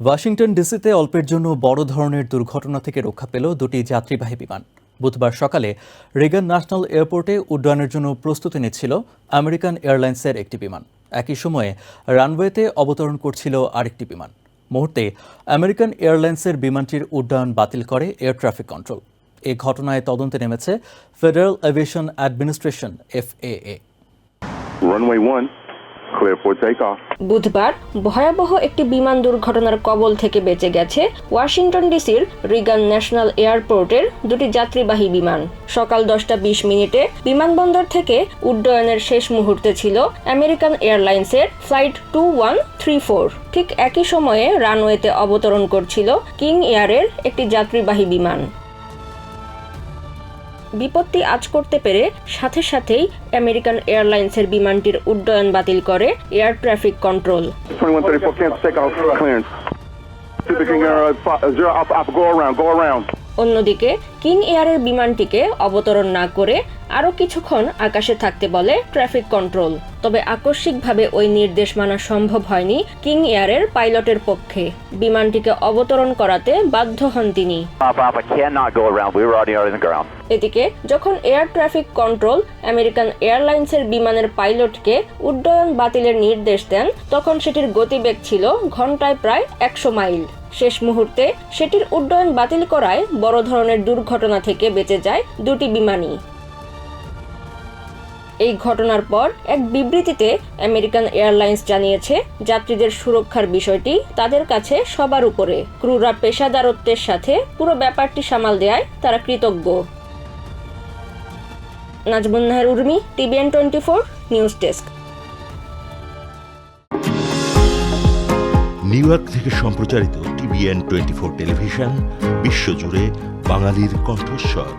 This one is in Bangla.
ওয়াশিংটন ডিসিতে অল্পের জন্য বড় ধরনের দুর্ঘটনা থেকে রক্ষা পেল দুটি যাত্রীবাহী বিমান। বুধবার সকালে রেগান ন্যাশনাল এয়ারপোর্টে উড্ডয়নের জন্য প্রস্তুতি নিচ্ছিল আমেরিকান এয়ারলাইন্সের একটি বিমান। একই সময়ে রানওয়েতে অবতরণ করছিল আরেকটি বিমান। মুহূর্তে আমেরিকান এয়ারলাইন্সের বিমানটির উড্ডয়ন বাতিল করে এয়ার ট্রাফিক কন্ট্রোল। এ ঘটনায় তদন্তে নেমেছে ফেডারেল এভিয়েশন অ্যাডমিনিস্ট্রেশন, এফএএ। বুধবার ভয়াবহ একটি বিমান দুর্ঘটনার কবল থেকে বেঁচে গেছে ওয়াশিংটন ডিসির রিগান ন্যাশনাল এয়ারপোর্টের দুটি যাত্রীবাহী বিমান। সকাল দশটা বিশ মিনিটে বিমানবন্দর থেকে উড্ডয়নের শেষ মুহূর্তে ছিল আমেরিকান এয়ারলাইন্সের flight two one three four. ঠিক একই সময়ে রানওয়েতে অবতরণ করছিল কিং এয়ারের একটি যাত্রীবাহী বিমান। বিপত্তি আজ করতে পেরে সাথে সাথেই আমেরিকান এয়ারলাইন্সের বিমানটির উড্ডয়ন বাতিল করে air traffic control. 2134, cancel takeoff clearance. Super King Air, fi- zero, up, up, go around, go around. অন্যদিকে কিং এয়ারের বিমানটিকে অবতরণ না করে আরও কিছুক্ষণ আকাশে থাকতে বলে ট্রাফিক কন্ট্রোল। তবে আকস্মিকভাবে ওই নির্দেশ মানা সম্ভব হয়নি কিং এয়ারের পাইলটের পক্ষে। বিমানটিকে অবতরণ করাতে বাধ্য হন তিনি। এদিকে, যখন এয়ার ট্রাফিক কন্ট্রোল আমেরিকান এয়ারলাইন্সের বিমানের পাইলটকে উড্ডয়ন বাতিলের নির্দেশ দেন, তখন সেটির গতিবেগ ছিল ঘন্টায় প্রায় একশো মাইল। শেষ মুহূর্তে সেটির উড্ডয়ন বাতিল করায় বড় ধরনের দুর্ঘটনা থেকে বেঁচে যায় দুটি বিমানই। এই ঘটনার পর এক বিবৃতিতে আমেরিকান এয়ারলাইন্স জানিয়েছে, যাত্রীদের সুরক্ষার বিষয়টি তাদের কাছে সবার উপরে। ক্রুরা পেশাদারত্বের সাথে পুরো ব্যাপারটি সামাল দেয় তারা কৃতজ্ঞ। Nazmun Naher Urmi, TVN twenty four, news desk. New York থেকে সম্প্রচারিত টিভিএন টোয়েন্টি ফোর টেলিভিশন, বিশ্বজুড়ে বাঙালির কণ্ঠস্বর।